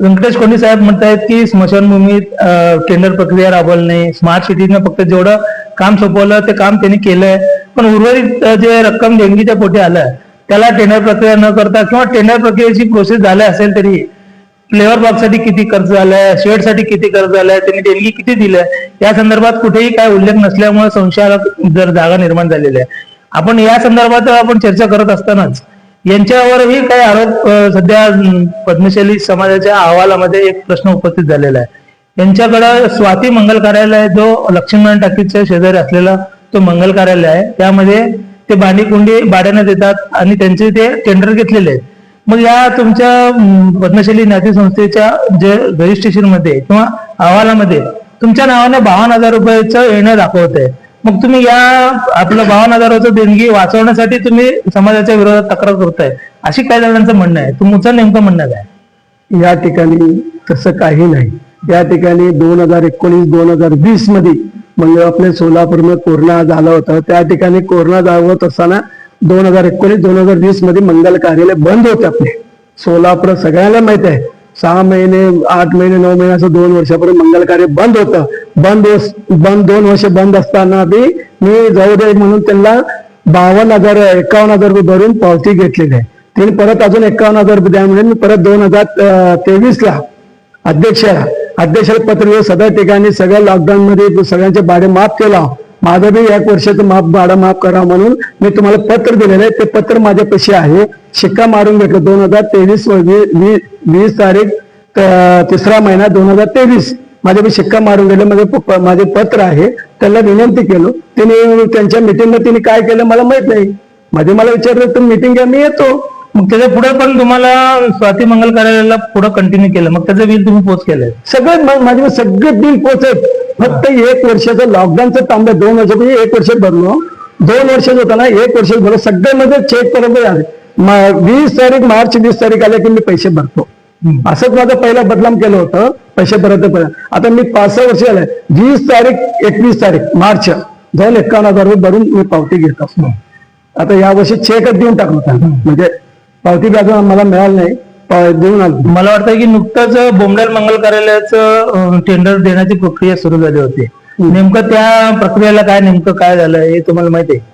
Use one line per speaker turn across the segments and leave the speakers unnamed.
व्यंकटेश कोंडी साहेब म्हणतायत की स्मशानभूमीत टेंडर प्रक्रिया राबवणे नाही. स्मार्ट सिटीनं फक्त जेवढं काम सोपवलं ते काम त्यांनी केलंय. पण उर्वरित जे रक्कम देणगीच्या पोटी आलं त्याला टेंडर प्रक्रिया न करता किंवा टेंडर प्रक्रियेची प्रोसेस झाली असेल तरी फ्लेवर बॉक्ससाठी साठी किती खर्च झालाय शेडसाठी किती खर्च झालाय त्यांनी देणगी किती दिलंय या संदर्भात कुठेही काय उल्लेख नसल्यामुळे संशयाला जर जागा निर्माण झालेली आहे. आपण या संदर्भात आपण चर्चा करत असतानाच यांच्यावरही काही आरोप सध्या पद्मशैली समाजाच्या अहवालामध्ये एक प्रश्न उपस्थित झालेला आहे. यांच्याकडे स्वाती मंगल कार्यालय जो लक्ष्मीनारायण टाकीच्या शेजारी असलेला तो मंगल कार्यालय आहे त्यामध्ये ते भांडी कुंडी भाड्याने देतात आणि त्यांचे ते टेंडर घेतलेले आहेत. मग या तुमच्या पद्मशैली ज्ञाती संस्थेच्या जे रजिस्ट्रेशनमध्ये किंवा अहवालामध्ये तुमच्या नावाने बावन्न हजार रुपयाचं येणं दाखवत आहे मग तुम्ही या आपलं बावन्न हजाराचं देणगी वाचवण्यासाठी तुम्ही समाजाच्या विरोधात तक्रार करताय. अशी काही जणांचं म्हणणं आहे. तुमचं नेमकं म्हणणं काय?
या ठिकाणी तसं काही नाही. या ठिकाणी दोन हजार एकोणीस दोन हजार वीसमध्ये म्हणजे आपल्या सोलापूरमध्ये कोरोना झाला होता. त्या ठिकाणी कोरोना जावत असताना दोन हजार एकोणीस दोन हजार वीसमध्ये मंगल कार्यालय बंद होते आपले. सोलापूर सगळ्यांना माहीत आहे. सहा महिने आठ महिने नऊ महिने असं दोन वर्षापर्यंत मंगल कार्य बंद होतं. बंद होस- बंद दोन वर्ष बंद असताना बी मी जाऊ दे म्हणून त्यांना बावन्न हजार एकावन्न हजार रुपये भरून पावती घेतलेली आहे. त्यांनी परत अजून एकावन्न हजार रुपये द्या म्हणून मी परत दोन हजार तेवीस ला अध्यक्षाला अध्यक्षाला पत्र दिलं सगळ्या ठिकाणी सगळ्या लॉकडाऊन मध्ये सगळ्यांचे भाडे माफ केला. माझं बी एक वर्षाचं माफ भाडं माफ करा म्हणून मी तुम्हाला पत्र दिलेलं आहे. ते पत्र माझ्यापाशी आहे. शिक्का मारून घेतलं दोन हजार तेवीस वीस तारीख तिसरा महिना दोन हजार तेवीस. माझे मी शिक्का मारून गेले माझे माझे पत्र आहे त्याला विनंती केलो. त्यांनी त्यांच्या मीटिंगमध्ये त्यांनी काय केलं मला माहीत नाही. मध्ये मला विचारलं तुम्ही मीटिंग घ्या मी येतो.
मग त्याच्या पुढे पण तुम्हाला स्वाती मंगल कार्यालयाला पुढे कंटिन्यू केलं. मग त्याचं बिल तुम्ही पोच केलंय.
सगळे माझे सगळे बिल पोचत फक्त एक वर्षाचं लॉकडाऊनचं थांबलं दोन वर्षापूर्वी एक वर्ष भरलो. दोन वर्षाचं होतं ना एक वर्ष भरलो. सगळे मध्ये चेक पर्यंत आले वीस तारीख मार्च वीस तारीख आले की मी पैसे भरतो. असंच माझं पहिला बदनाम केलं होतं पैसे भरत आता मी पाच सहा वर्ष झाले. वीस तारीख एकवीस तारीख मार्च. जाऊन एकावन्न हजार रुपये भरून मी पावती घेत असतो. आता यावर्षी चेकच देऊन टाकलो. म्हणजे पावती बी अजून मला मिळाली नाही. देऊन आलो.
मला वाटतं की नुकतंच बोमडाल मंगल कार्यालयाचं टेंडर देण्याची प्रक्रिया सुरू झाली होती. नेमकं त्या प्रक्रियेला काय नेमकं काय झालं हे तुम्हाला माहिती आहे?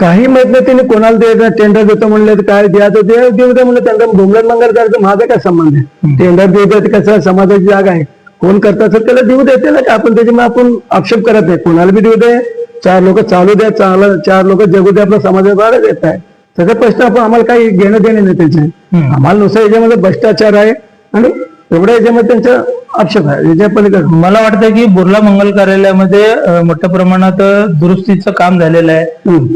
काही माहीत नाही त्यांनी कोणाला द्यायचं? टेंडर देतो म्हणले तर काय द्यायचं? ते देऊ दे म्हणलं त्यांना भोमलन मंगल करायचं माझा काय संबंध आहे? टेंडर देऊ दे ते कसं समाजाची जागा आहे. कोण करत असेल त्याला देऊ दे त्याला काय? आपण त्याच्यामुळे आपण आक्षेप करत नाही. कोणाला बी देऊ दे. चार लोक चालू द्या चांगलं चार लोक जगू दे आपल्या समाजाद्वारे देत आहे. त्याचा प्रश्न आपण आम्हाला काही घेणं देणे नाही त्याचे. आम्हाला नुसतं याच्यामध्ये भ्रष्टाचार आहे. आणि एवढ्या याच्यामध्ये त्यांचा आक्षेप आहे. याच्या पलीकडे
मला वाटतं की बुर्ला मंगल कार्यालयामध्ये अं, मोठ्या प्रमाणात दुरुस्तीचं काम झालेलं आहे.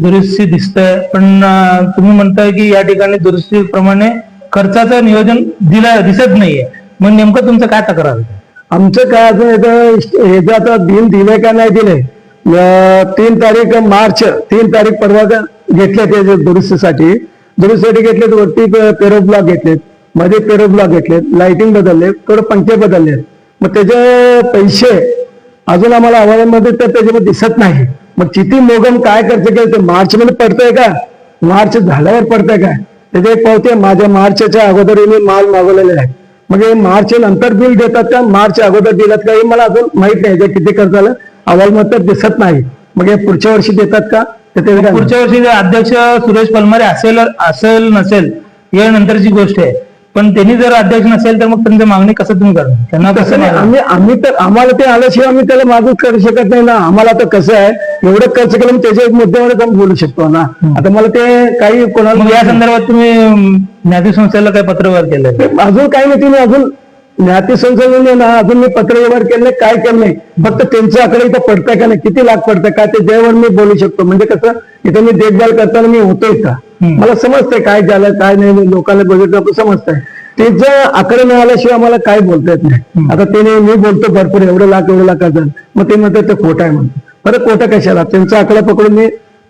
दुरुस्ती दिसतंय. पण अं, तुम्ही म्हणताय की या ठिकाणी दुरुस्तीप्रमाणे खर्चाचं नियोजन दिलं दिसत नाहीये. मग नेमकं तुमचं काय तक्रार आहे?
आमचं काय याचं हे जे आता दिन दिले का नाही दिले अं, तीन तारीख मार्च तीन तारीख परवा घेतले ते दुरुस्तीसाठी. दुरुस्तीसाठी घेतलेत वरती पेरो ब्लॉक घेतलेत. मध्ये पेरो ब्लॉक घेतलेत लाइटिंग बदलले थोडं पंखे बदलले. मग त्याचे पैसे अजून आम्हाला अहवालामध्ये तर त्याच्यामध्ये दिसत नाही. मग किती मोगम काय करते केलं ते मार्च मध्ये पडतंय का? मार्च झाल्यावर पडतंय काय त्याचे एक माझ्या मार्चच्या अगोदर मी माल मागवलेले आहे. मग हे मार्च नंतर बिल देतात का? मार्च अगोदर दिलात का? हे मला अजून माहीत नाही जे किती खर्च झालं. अहवालमध्ये तर दिसत नाही. मग हे पुढच्या वर्षी देतात का? तर ते
पुढच्या वर्षी जर अध्यक्ष सुरेश पलमारे असेल असेल नसेल या नंतरची गोष्ट आहे. पण त्यांनी जर अध्यक्ष नसेल तर मग त्यांची मागणी कसं तुम्ही करणार? त्यांना कसं
नाही. आम्ही आम्ही तर आम्हाला ते आल्याशिवाय आम्ही त्याला मागूच करू शकत नाही ना. आम्हाला आता कसं आहे एवढं खर्च केलं मी त्याच्या मुद्द्यावर जाऊन बोलू शकतो ना. आता मला ते काही
मग
कोणाला
या संदर्भात तुम्ही ज्ञाती संस्थेला काही पत्रव्यवहार केलंय?
अजून काही नाही. तुम्ही अजून ज्ञाती संसदेने ना. अजून मी पत्रव्यवहार केले काय केलं? नाही फक्त त्यांच्या आकडे इथं पडतंय का नाही? किती लाख पडतंय? का ते जेवण मी बोलू शकतो. म्हणजे कसं? इथं मी देखभाल करताना मी होतो इथं मला समजतंय काय झालं काय नाही लोकांना बघितलं आपण समजतंय. त्याचं आकडे मिळाल्याशिवाय आम्हाला काय बोलता येत नाही. आता त्याने मी बोलतो भरपूर एवढं लाख एवढं लाख झालं मग ते म्हणतात ते खोटं आहे म्हणतो बरं खोटं कशाला? त्यांचा आकडा पकडून मी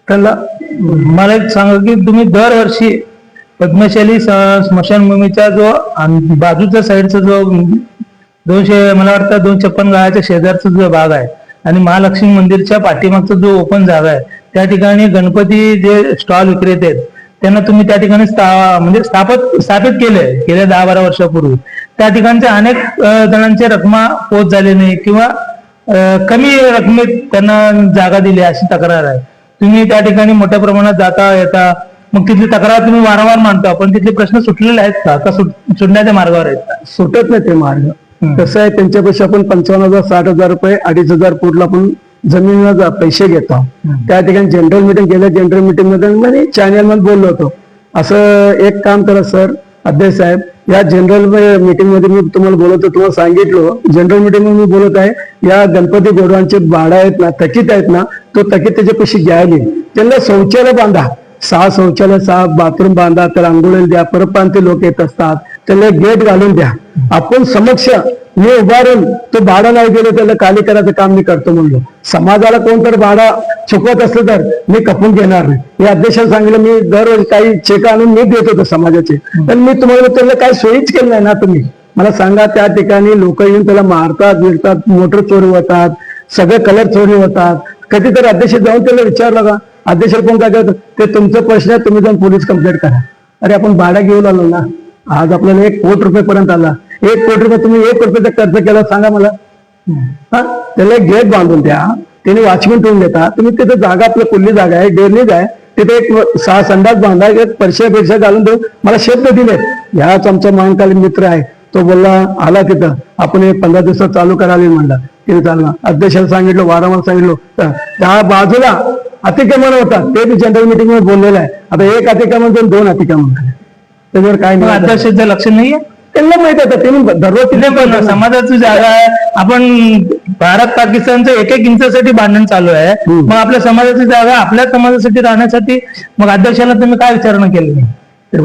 त्यांना
मला एक सांगा की तुम्ही दरवर्षी पद्मशाली स्मशानभूमीचा जो बाजूच्या साईडचा जो दोनशे मला वाटतं दोन छप्पन गाळाच्या शेजारचा जो भाग आहे आणि महालक्ष्मी मंदिरच्या पाठीमागचा जो ओपन जागा आहे त्या ठिकाणी गणपती जे स्टॉल विक्रेते आहेत त्यांना तुम्ही त्या ठिकाणी म्हणजे स्थापित स्थापित केलंय गेल्या दहा बारा वर्षापूर्वी. त्या ठिकाणचे अनेक अ, जणांचे रकमा पोच झाले नाही किंवा कमी रकमेत त्यांना जागा दिली अशी तक्रार आहे. तुम्ही त्या ठिकाणी मोठ्या प्रमाणात जाता येता. मग तिथली तक्रार तुम्ही वारंवार मांडता पण तिथले प्रश्न सुटलेले आहेत का? का सुट- सुटण्याच्या मार्गावर आहेत? का
सुटत नाही ते मार्ग. कसं आहे त्यांच्यापेक्षा आपण पंचावन्न हजार साठ हजार रुपये अडीच हजार फूटला आपण जमिनीला जा- पैसे घेतो. त्या ठिकाणी जनरल मिटिंग केलं जनरल मिटिंगमध्ये मी चॅनलमध्ये बोललो होतो. असं एक काम करा सर अध्यक्ष साहेब. या जनरल मीटिंगमध्ये मी तुम्हाला बोलत होतो तुम्हाला सांगितलं. जनरल मीटिंगमध्ये मी बोलत आहे या गणपती गोडवांचे भाडा आहेत ना थकीत आहेत ना तो थकीत त्याचे पैसे घ्यायले त्यांना शौचालय बांधा. सहा शौचालय सहा बाथरूम बांधा तर आंघोळीला द्या परप्रांती लोक येत असतात. त्यांना गेट घालून द्या. आपण समक्ष मी उभारून तो भाडा नाही गेलो त्याला खाली करायचं काम मी करतो म्हणलो. समाजाला कोण तर भाडा चुकवत असलं तर मी कपून घेणार नाही. हे अध्यक्षाला सांगितलं मी दररोज काही चेक आणून मी देत होतो समाजाचे. पण मी तुम्हाला त्याला काही सोयीच केलं नाही ना तुम्ही? मला सांगा त्या ठिकाणी लोक येऊन त्याला मारतात बिरतात मोटर चोरी होतात सगळे कलर चोरी होतात. कधीतरी अध्यक्ष जाऊन त्याला विचारलं का? अध्यक्ष कोण काय करतो? ते तुमचं प्रश्न आहे तुम्ही जाऊन पोलीस कंप्लेंट करा. अरे आपण भाडा घेऊन आलो ना. आज आपल्याला एक कोटी रुपये पर्यंत आला. एक कोटी रुपये तुम्ही एक रुपयाचा खर्च केला सांगा मला. हा? त्याला एक गेट बांधून द्या. त्याने वॉचमॅन ठेवून देता. तुम्ही तिथे जागा आपलं खुल्ली जागा आहे डेरलीच आहे. तिथे एक सहा संडास बांधा एक परशा बिरशा घालून देऊ. मला शब्द दिले ह्याच आमचा महाकालीन मित्र आहे. तो बोलला आला तिथं. आपण हे पंधरा दिवसात चालू करावे म्हणला. तिथे चालला अध्यक्षाला सांगितलं वारंवार सांगितलं. तर त्या बाजूला अतिक्रमण होता ते मी जनरल मिटिंगमध्ये बोललेलं आहे. आता एक अतिक्रमण दोन दोन अतिक्रमण झाले. त्याच्यावर काय नाही आता.
अध्यक्षाचं लक्ष नाहीये?
त्यांना माहीत आहे त्यांनी दररोज
तिथे पण समाजाची जागा आहे. आपण भारत पाकिस्तानचं एक एक इंचासाठी भांडण चालू आहे. मग आपल्या समाजाची जागा आपल्या समाजासाठी राहण्यासाठी मग अध्यक्षाला तुम्ही काय विचारणा केली?
ते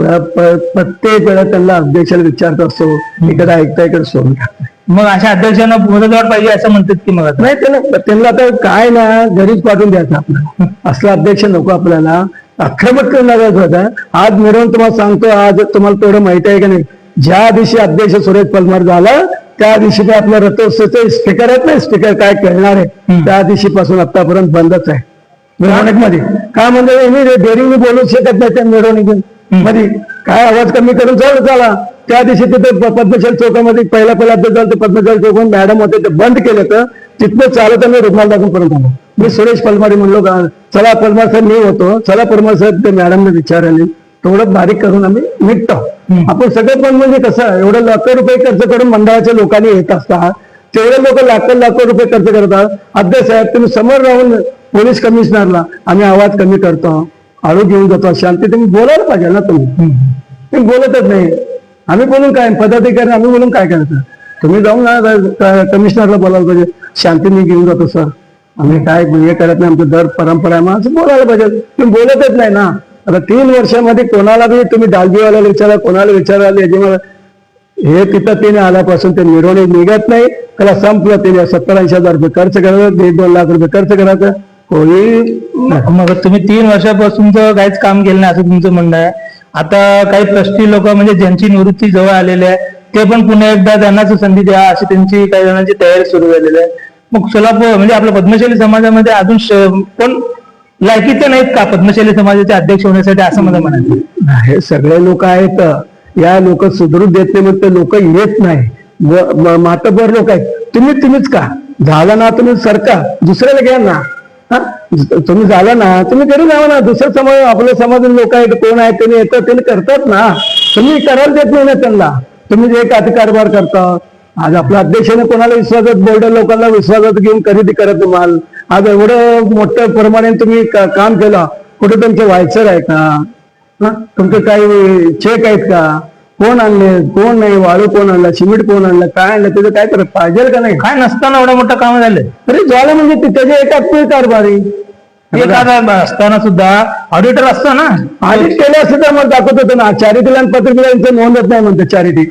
प्रत्येक वेळा त्यांना अध्यक्षाला विचारत असतो इकडे ऐकता इकडे सोडून.
मग अशा अध्यक्षांना मुदतवाढ पाहिजे असं म्हणतात की मग
नाही त्यांना त्यांना आता काय ना घरीच पाठवून द्यायचं आपलं असला अध्यक्ष नको आपल्याला. आक्रमक करणारच होता आज मिळवून तुम्हाला सांगतो आज तुम्हाला तेवढं माहिती आहे का नाही? ज्या दिवशी अध्यक्ष सुरेश पलमार झाला त्या दिवशी ते आपल्या रथोत्सवचे स्पीकर आहेत ना स्पीकर काय खेळणार आहे. त्या दिवशी पासून आतापर्यंत बंदच आहे. मिरवणुकीमध्ये. काय म्हणजे मी डेअरिंग बोलू शकत नाही त्या मिरवणुकीत मध्ये काय आवाज कमी करून चालू चला. त्या दिवशी तिथे पद्मशाली चौकामध्ये पहिला पहिला अध्यक्ष झाला पद्मशाली चौकात मॅडम होते ते बंद केलं तर तिथनं चालत आम्ही रुग्णाला दाखवून पर्यंत आलो. मी सुरेश पलमारी म्हणलो का चला पलमार साहेब मी होतो. चला पलमार साहेब ते मॅडमने विचारले थोडं बारीक करून आम्ही निघतो. आपण सगळं पण म्हणजे कसं एवढं लाखो रुपये खर्च करून मंडळाच्या लोकांनी येत असतात. तेवढे लोक लाखो लाखो रुपये खर्च करतात. अध्यक्ष साहेब तुम्ही समोर राहून पोलीस कमिशनरला आम्ही आवाज कमी करतो. हळू घेऊन जातो. शांती तुम्ही बोलायला पाहिजे ना तुम्ही. तुम्ही बोलतच नाही. आम्ही बोलून काय? पदाधिकारी आम्ही बोलून काय करायचं? तुम्ही जाऊन कमिशनरला बोलायला पाहिजे. शांतीने घेऊन जातो सर. आम्ही काय हे करत नाही. आमचं दर परंपरा आहे. मग असं बोलायला पाहिजे. तुम्ही बोलतच नाही ना. आता तीन वर्षामध्ये कोणाला बी तुम्ही डालबीवाल्याला विचारा कोणाला विचारायला याची मला हे तिथं तिने आल्यापासून ते मिरवणूक निघत नाही. त्याला संपलं तिने. सत्तर ऐंशी हजार रुपये खर्च करायचं एक दोन लाख रुपये खर्च करायचं. कोणी
मग तुम्ही तीन वर्षापासून काहीच काम केलं नाही असं तुमचं म्हणणं आहे. आता काही ट्रस्टी लोक म्हणजे ज्यांची निवृत्ती जवळ आलेली आहे ते पण पुन्हा एकदा त्यांनाच संधी द्या अशी त्यांची काही जणांची तयारी सुरू झालेली आहे. मग सोलापूर म्हणजे आपल्या पद्मशाली समाजामध्ये अजून कोण लायकीचे नाहीत का? पद्मशाली समाजाचे अध्यक्ष होण्यासाठी असं मला म्हणायचं
नाही सगळे लोक आहेत. या लोक सुधरू देत नाही म्हणून ते लोक येत नाही. मातभर लोक आहेत. तुम्ही तुम्हीच का? झाला ना तुम्ही सरका. दुसऱ्याला घ्या ना. तुम्ही झाला ना तुम्ही घरी द्यावा ना. दुसरं समाज आपल्या समाजातील लोक आहेत. कोण आहेत त्यांनी येतात त्यांनी करतात ना. तुम्ही करायला देत नाही ना त्यांना. तुम्ही जे अति कारभार करता. आज आपल्या अध्यक्षाने कोणाला विश्वासात बोर्ड लोकांना विश्वासात घेऊन खरेदी करत माल? आज एवढं मोठ्या प्रमाणे तुम्ही काम केलं. कुठे तुमचं व्हायचर आहे का? तुमचे काही चेक आहेत का? कोण आणले? कोण नाही? वाळू कोण आणला? सिमेंट कोण आणलं? काय आणलं? त्याचं काय करत पाहिजे का नाही?
काय नसताना एवढं मोठं काम झालं.
अरे झालं म्हणजे त्याचे एकाच कारभारी
काय असताना सुद्धा ऑडिटर असतो ना?
आधीच केलं तर मला दाखवत होतं ना. चॅरिटीला आणि पत्रिकेला यांचं नोंदच नाही म्हणते चॅरिटी.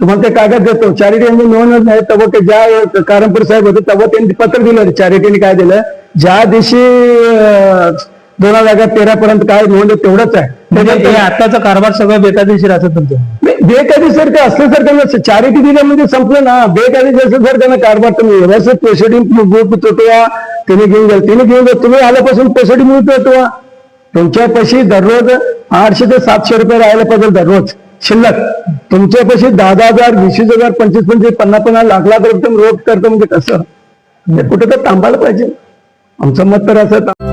तुम्हाला ते कागद देतो. चॅरिटी यांची नोंदच नाही. तेव्हा ते ज्या कारंपूर साहेब होते तेव्हा त्यांनी पत्र दिलं चॅरिटीने काय दिलं? ज्या दिवशी दोन हजार तेरा पर्यंत काय नोंद तेवढंच आहे.
म्हणजे हे आताचा कारभार सगळं बेकायदेशीर असं तुमचं?
बेकायदेशीर असल्यासारखं चॅरिटी दिलं म्हणजे संपलं ना. बेकायदेशीर सारखं कारभार तुम्ही व्यवस्थित प्रोसिडिंग ग्रुप तुटवा. तिने घेऊन जा तिने घेऊन जा तुम्ही आल्यापासून प्रोसिडिंग ग्रुप तुटवा. तुमच्या पैसे दररोज आठशे ते सातशे रुपये राहायला पाहिजे दररोज शिल्लक. तुमच्यापाशी दहा दहा हजार वीस हजार पंचवीस पंचवीस पन्नास पन्नास लाख लाख रुपये रोख करतो म्हणजे कसं? ते कुठे तर थांबायला पाहिजे. आमचं मत तर असं